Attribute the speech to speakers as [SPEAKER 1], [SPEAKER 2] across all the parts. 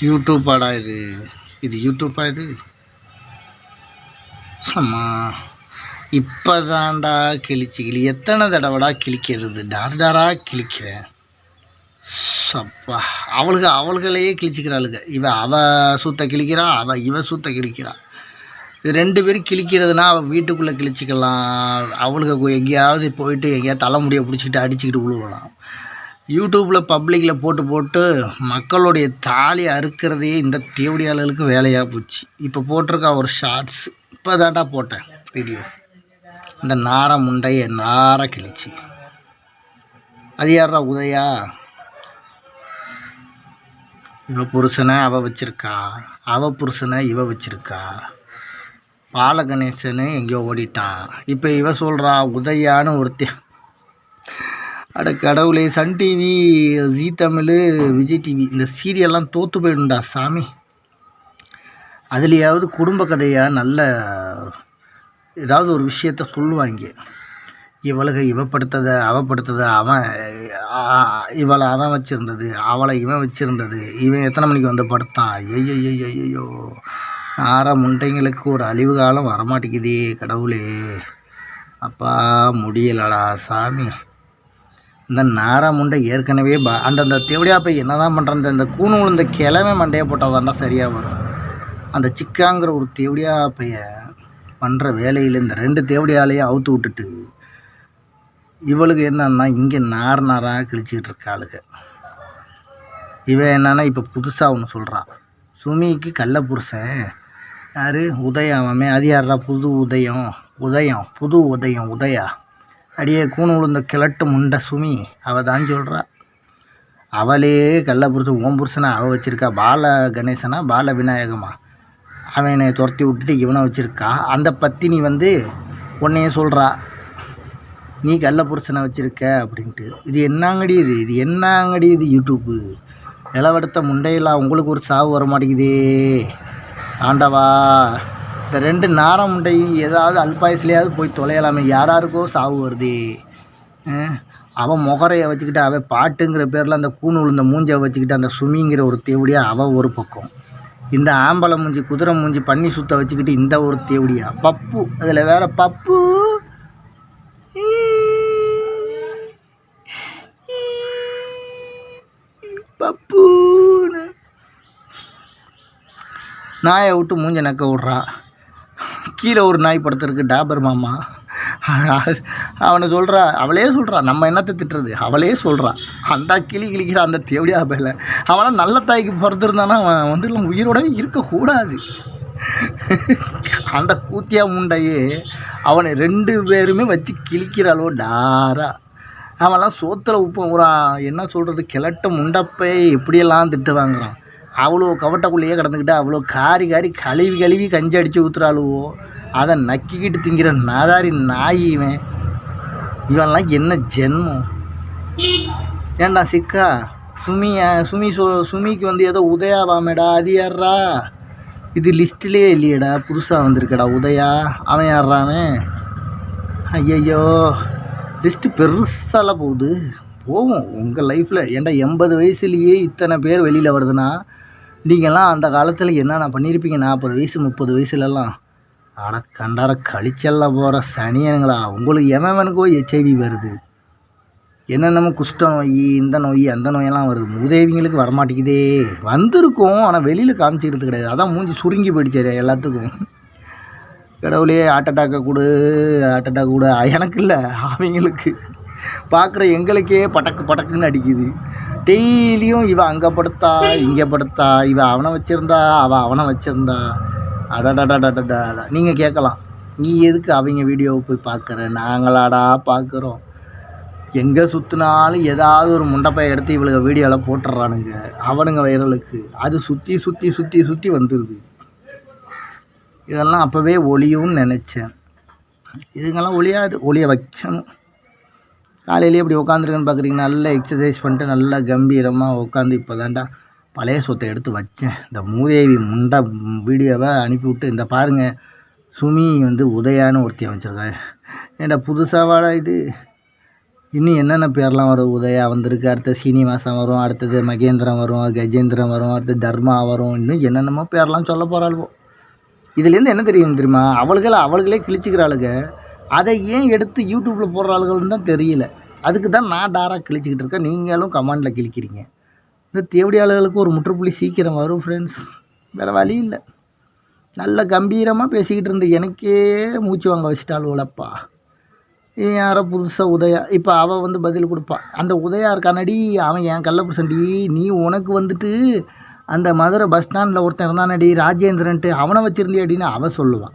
[SPEAKER 1] யூடியூப்பாடா இது? இது யூடியூப்பா இது? அம்மா இப்போதான்டா கிழிச்சு கிளி எத்தனை தடவைடா கிழிக்கிறது? டார் டாரா கிழிக்கிறேன். சப்பா அவளுக அவள்களையே கிழிச்சிக்கிறாளுங்க இவ அவ சூத்த கிழிக்கிறா அவ இவ சூத்த கிழிக்கிறா. இது ரெண்டு பேரும் கிழிக்கிறதுனா அவள் வீட்டுக்குள்ளே கிழிச்சிக்கலாம். அவளுக்கு எங்கேயாவது போயிட்டு எங்கேயாவது தலைமுடியை பிடிச்சிக்கிட்டு அடிச்சுக்கிட்டு விழுவலாம் யூடியூப்பில் பப்ளிக்கில் போட்டு போட்டு மக்களுடைய தாலி அறுக்கிறதே இந்த தேவடியாளர்களுக்கு வேலையாக போச்சு. இப்போ போட்டிருக்கா ஒரு ஷார்ட்ஸ் இப்போ தாண்டா போட்டேன் வீடியோ இந்த நார முண்டையை நார கிழிச்சு. அது யாரா உதயா? இவ புருஷனை அவ வச்சிருக்கா. அவ புருஷனை இவ வச்சிருக்கா. பாலகணேசனு எங்கேயோ ஓடிட்டான். இப்போ இவ சொல்கிறா உதயான்னு ஒருத்தன் அட கடவுளே Sun TV Zee Tamil Vijay TV இந்த சீரியல்லாம் தோற்று போயிடும்டா சாமி. அதுலேயாவது குடும்ப கதையாக நல்ல ஏதாவது ஒரு விஷயத்த சொல்லுவாங்க. இவளுக இவப்படுத்ததை அவப்படுத்ததை அவன் இவளை அவன் வச்சுருந்தது அவளை இவன் வச்சிருந்தது இவன் எத்தனை மணிக்கு வந்து படுத்தான்? ஐயோ ஐயோ ஐயோ ஆற முண்டைங்களுக்கு ஒரு அழிவு காலம் வரமாட்டேங்குதே கடவுளே. அப்பா முடியலடா சாமி. இந்த நாரா முண்டை ஏற்கனவே ப அந்தந்த தேவடியா போய் என்ன தான் பண்ணுறான் இந்த கூணு விழுந்த கிழமை மண்டையை போட்டால் தாண்டா சரியாக வரும். அந்த சிக்காங்கிற ஒரு தேவடியா பைய பண்ணுற வேலையில் இந்த ரெண்டு தேவடியாலேயே அவுத்து விட்டுட்டு இவளுக்கு என்னன்னா இங்கே நார் நாராக கிழிச்சிக்கிட்டு இருக்காளுங்க இவன் என்னன்னா இப்போ புதுசாக ஒன்று சொல்கிறான் சுமிக்கு கள்ள புருஷன். யார்? உதயம் அவன் அது யாரா புது உதயம். உதயம். புது உதயம். உதயா. அடியே கூணு விழுந்த கிழட்டு முண்டை சுமி அவ தான் சொல்கிறா அவளே கள்ள புருஷன் ஓம் புருஷனை அவள் வச்சுருக்கா பால கணேசனா பால விநாயகமா? அவனை துரத்தி விட்டுட்டு இவனை வச்சுருக்கா? அந்த பத்தினி வந்து உன்னையே சொல்கிறா நீ கள்ள புருஷனை வச்சிருக்க அப்படின்ட்டு. இது என்னங்கடி இது? இது என்னங்கடி இது யூடியூப்பு? இளவெடுத்த முண்டையெல்லாம் உங்களுக்கு ஒரு சாவு வர மாட்டேங்குதே ஆண்டவா. இந்த ரெண்டு நாரம் முண்டையும் ஏதாவது அல்பாயுஸ்லையாவது போய் தொலையலாமே. யாராருக்கோ சாவு வருது. அவன் முகரையை வச்சுக்கிட்டு அவன் பாட்டுங்கிற பேரில் அந்த கூணு விழுந்த மூஞ்சை வச்சுக்கிட்டு அந்த சுமிங்கிற ஒரு தேவடியா அவள் ஒரு பக்கம். இந்த ஆம்பளை மூஞ்சி குதிரை மூஞ்சி பன்னி சுத்த வச்சுக்கிட்டு இந்த ஒரு தேவடியா. பப்பு அதில் வேற பப்பு. பப்புன்னு. நாயை விட்டு மூஞ்ச நக்க விட்றா. கீழே ஒரு நாய் படுத்திருக்கு டாபர் மாமா. அவனை சொல்கிறா அவளே சொல்கிறா நம்ம என்னத்தை திட்டுறது? அவளே சொல்கிறா அந்த கிளி கிளிக்கிற அந்த தேவடியா பையில அவனால் நல்ல தாய்க்கு பிறந்திருந்தானா அவன் வந்து நம்ம உயிரோடவே இருக்கக்கூடாது. அந்த கூத்தியா முண்டையே அவனை ரெண்டு பேருமே வச்சு கிழிக்கிறாளோ டாரா. அவன்லாம் சோத்தில் உப்பு ஒரு என்ன சொல்கிறது கிழட்ட முண்டப்பை எப்படியெல்லாம் திட்டு வாங்குறான் அவ்வளோ கவட்டக்குள்ளேயே கிடந்துக்கிட்டு அவ்வளோ காரி காரி கழுவி கழுவி கஞ்சி அடித்து ஊற்றுறாளுவோ அதை நக்கிக்கிட்டு திங்கிற நாதாரி நாய் இவன். இவன்லாம் என்ன ஜென்மம்? ஏன்டா சிக்கா? சுமி சுமி சொ சுமிக்கு வந்து ஏதோ உதயாவாமேடா அது யார்ரா இது லிஸ்ட்லேயே இல்லையேடா புதுசாக வந்திருக்கடா உதயா? அவன் யார்ரா ஐயையோ லிஸ்ட்டு பெருசாலாம் போகுது. போவோம் உங்கள் லைஃப்பில் ஏன்டா எண்பது வயசுலேயே இத்தனை பேர் வெளியில் வருதுன்னா நீங்கள்லாம் அந்த காலத்தில் என்னென்ன பண்ணியிருப்பீங்க? நாற்பது வயசு முப்பது வயசுலலாம். ஆனால் கண்டார கழிச்சல்ல போகிற சனியனுங்களா? உங்களுக்கு எவனுக்கோ ஹெச்ஐவி வருது. என்னென்னமோ குஷ்ட நோய் இந்த நோய் அந்த நோயெல்லாம் வருது. மூதேவிங்களுக்கு வரமாட்டேங்குதே. வந்திருக்கும் ஆனால் வெளியில் காமிச்சிக்கிறது கிடையாது. அதான் மூஞ்சி சுருங்கி போயிடுச்சு எல்லாத்துக்கும். கடவுளே ஹார்ட் அட்டாக்கை கொடு ஹார்ட் அட்டாக் கொடு. எனக்கு இல்லை அவங்களுக்கு. பார்க்குற எங்களுக்கே படக்கு படக்குன்னு அடிக்குது. டெய்லியும் இவன் அங்கே படுத்தா இங்கே படுத்தா இவன் அவனை வச்சிருந்தா அவள் அவனை வச்சுருந்தா. அடடடடடடா நீங்கள் கேட்கலாம். நீ எதுக்கு அவங்க வீடியோவை போய் பார்க்குற? நாங்களாடா பார்க்குறோம். எங்கே சுற்றினாலும் ஏதாவது ஒரு முண்டப்பை எடுத்து இவளுக்கு வீடியோவில் போட்டுடுறானுங்க அவனுங்க வைரலுக்கு அது சுற்றி சுற்றி சுற்றி சுற்றி வந்துடுது இதெல்லாம் அப்போவே ஒளியும்னு நினச்சேன். இதுங்கெல்லாம் ஒளியாது ஒளிய வைக்கணும். காலையிலேயே இப்படி உட்காந்துருக்கேன்னு பார்க்குறீங்க. நல்லா எக்ஸசைஸ் பண்ணிட்டு நல்லா கம்பீரமாக உட்காந்து இப்போ தாண்டா பழைய சொத்தை எடுத்து வச்சேன். இந்த மூதேவி முண்டா வீடியோவை அனுப்பிவிட்டு இந்த பாருங்கள் சுமி வந்து உதயான்னு ஒருத்தி அமைச்சிருக்காங்க ஏன்டா புதுசாக வாடா இது? இன்னும் என்னென்ன பேர்லாம் வரும்? உதயா வந்திருக்கு அடுத்து சீனிவாசன் வரும் அடுத்தது மகேந்திரன் வரும் கஜேந்திரன் வரும் அடுத்து தர்மா வரும். இன்னும் என்னென்னமோ பேர்லாம் சொல்ல போகிறாளுவோ இதுலேருந்து என்ன தெரியும் தெரியுமா? அவளுகளை அவளுகளே கிழிச்சிக்கிறாளுங்க அதை ஏன் எடுத்து யூடியூப்பில் போடுற ஆளுகள்னு தான் தெரியல. அதுக்கு தான் நான் டாராக கிழிச்சிக்கிட்டு இருக்கேன். நீங்களும் கமெண்டில் கிழிக்கிறீங்க. இந்த தேவடி ஆளுகளுக்கு ஒரு முற்றுப்புள்ளி சீக்கிரம் வரும் ஃப்ரெண்ட்ஸ் வேறு வழி இல்லை. நல்ல கம்பீரமாக பேசிக்கிட்டு இருந்த எனக்கே மூச்சு வாங்க வச்சிட்டாளுவலப்பா உழப்பா யாரோ புதுசாக உதயா இப்போ அவள் வந்து பதில் கொடுப்பா. அந்த உதயா இருக்கானடி அவன் என் கள்ளப்புருஷன்டி நீ உனக்கு வந்துட்டு அந்த மதுரை பஸ் ஸ்டாண்டில் ஒருத்தன் இருந்தானடி ராஜேந்திரன்ட்டு அவனை வச்சுருந்தியாடின்னு அவள் சொல்லுவான்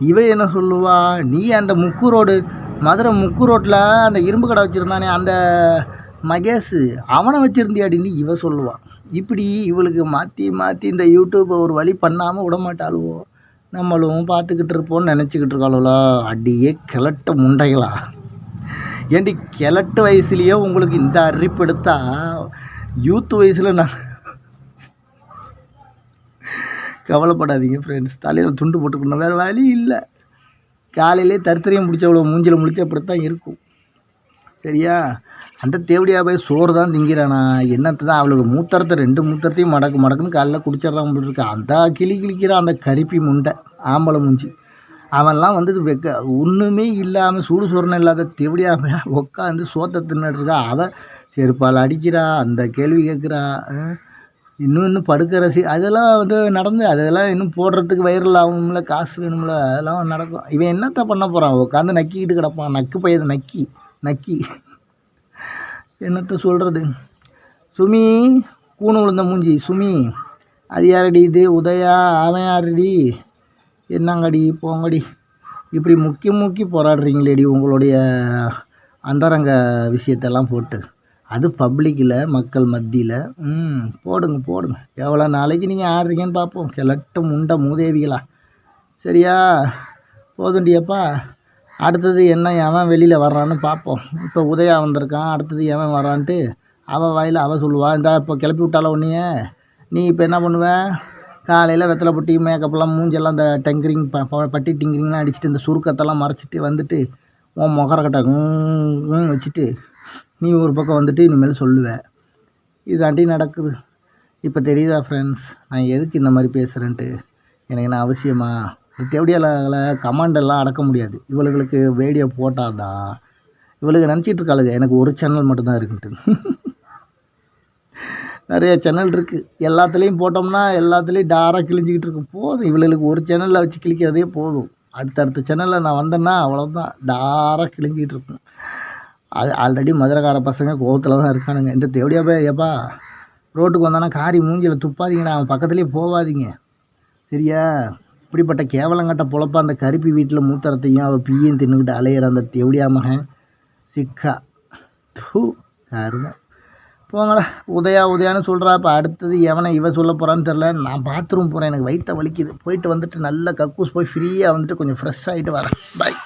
[SPEAKER 1] இவன் என்ன சொல்லுவா? நீ அந்த முக்கு ரோடு மதுரை முக்கு ரோட்டில் அந்த இரும்பு கடை வச்சுருந்தானே அந்த மகேஷ் அவனை வச்சுருந்தியாடின்னு இவ சொல்லுவான் இப்படி இவளுக்கு மாற்றி மாற்றி இந்த யூடியூப்பை ஒரு வழி பண்ணாமல் விட மாட்டாளுவோ நம்மளும் பார்த்துக்கிட்டு இருப்போம்னு நினச்சிக்கிட்டு இருக்காளோ அடியே கிழட்ட முண்டைகளா? ஏண்டி கிழட்டு வயசுலேயே உங்களுக்கு இந்த அறிப்பு எடுத்தால் யூத் வயசில் நான் கவலைப்படாதீங்க ஃப்ரெண்ட்ஸ் தலையில் துண்டு போட்டுக்கணும். வேறு வழி இல்லை. காலையிலே தரித்திரியம் பிடிச்சவளோ மூஞ்சில் முடிச்ச அப்படித்தான் இருக்கும். சரியா? அந்த தேவடியா போய் சோறு தான் திங்கிறானா? என்னத்தை தான் அவளுக்கு மூத்தரத்தை ரெண்டு மூத்தரத்தையும் மடக்கு மடக்குன்னு காலைல குடிச்சிட்றான் இருக்கா. அந்த கிளி கிழிக்கிறான் அந்த கருப்பி முண்டை ஆம்பளை மூஞ்சி. அவன்லாம் வந்து வெக்க ஒன்றுமே இல்லாமல் சூடு சோறுன்னு இல்லாத தேவடியா போய் உட்காந்து சோத்தை தின்னுட்டு இருக்கா. அவன் செருப்பால் அடிக்கிறா அந்த கேள்வி கேட்குறா இன்னும் இன்னும் படுக்க ரசி அதெல்லாம் வந்து நடந்து அதெல்லாம் இன்னும் போடுறதுக்கு வைரல் ஆகணும்ல காசு வேணும்ல அதெல்லாம் நடக்கும். இவன் என்னத்த பண்ண போகிறான் உட்காந்து நக்கிக்கிட்டு கிடப்பான். நக்கு பையது நக்கி நக்கி. என்னத்த சொல்கிறது சுமி கூணு விழுந்த மூஞ்சி சுமி. அது யாரடி இது? உதயா அவன் யாரடி? என்னங்கடி? போங்கடி. இப்படி முக்கி முக்கி போராடுறீங்களேடி உங்களுடைய அந்தரங்க விஷயத்தெல்லாம் போட்டு. அது பப்ளிக்கில் மக்கள் மத்தியில் ம் போடுங்க போடுங்க. எவ்வளோ நாளைக்கு நீங்கள் ஆடுறீங்கன்னு பார்ப்போம். கிழட்டும் முண்டை மூதேவிகளா. சரியா? போதுண்டியப்பா. அடுத்தது என்ன எவன் வெளியில் வர்றான்னு பார்ப்போம். இப்போ உதயா வந்திருக்கான். அடுத்தது எவன் வரான்ட்டு அவள் வாயில் அவள் சொல்லுவா. இந்தா இப்போ கிளப்பி விட்டால உன்னைய? நீ இப்போ என்ன பண்ணுவ? காலையில் வெத்தலை பொட்டி மேக்கப்லாம் மூஞ்செல்லாம் இந்த டெங்கரிங் ப ப- பட்டி டிங்கரிங்லாம் அடிச்சுட்டு இந்த சுருக்கத்தெல்லாம் மறைச்சிட்டு வந்துட்டு உன் முகரக்கட்டை வச்சுட்டு நீ ஒரு பக்கம் வந்துட்டு இனிமேல் சொல்லுவ இதாண்டி நடக்குது. இப்போ தெரியுதா ஃப்ரெண்ட்ஸ் நான் எதுக்கு இந்த மாதிரி பேசுகிறேன்ட்டு எனக்கு என்ன அவசியமா? தேவடியால கமாண்டெல்லாம் அடக்க முடியாது. இவளுகளுக்கு வீடியோ போட்டாதான் இவளுக்கு நினச்சிட்டு இருக்காளுங்க எனக்கு ஒரு சேனல் மட்டும்தான் இருக்குன்ட்டு. நிறைய சேனல் இருக்குது எல்லாத்துலேயும் போட்டோம்னா எல்லாத்துலேயும் டாராக கிழிஞ்சிக்கிட்டு இருக்கும். போதும். இவளுக்கு ஒரு சேனலில் வச்சு கிழிக்கிறதே போதும். அடுத்தடுத்த சேனலில் நான் வந்தேன்னா அவ்வளோதான் டாராக கிழிஞ்சிக்கிட்டு இருக்கும். அது ஆல்ரெடி மதுரைக்கார பசங்க கோவத்தில் தான் இருக்கானுங்க. இந்த தேவடியா போய் ஏப்பா ரோட்டுக்கு வந்தானா காரி மூஞ்சியில் துப்பாதீங்கடா அவன் பக்கத்துலேயே போகாதீங்க சரியா? இப்படிப்பட்ட கேவலங்கட்ட பொழப்ப அந்த கருப்பி வீட்டில் மூத்தரத்தையும் அவள் பீயும் தின்னுக்கிட்டு அலையிற அந்த தேவடியா மகன் சிக்கா. தூ யாருங்க போங்களா உதயா உதயான்னு சொல்கிறா இப்போ அடுத்தது எவனை இவ சொல்ல போகிறான்னு தெரில நான் பாத்ரூம் போகிறேன் எனக்கு வயிற்ற வலிக்குது. போயிட்டு வந்துட்டு நல்ல கக்கூஸ் போய் ஃப்ரீயாக வந்துட்டு கொஞ்சம் ஃப்ரெஷ் ஆகிட்டு வரேன். பாய்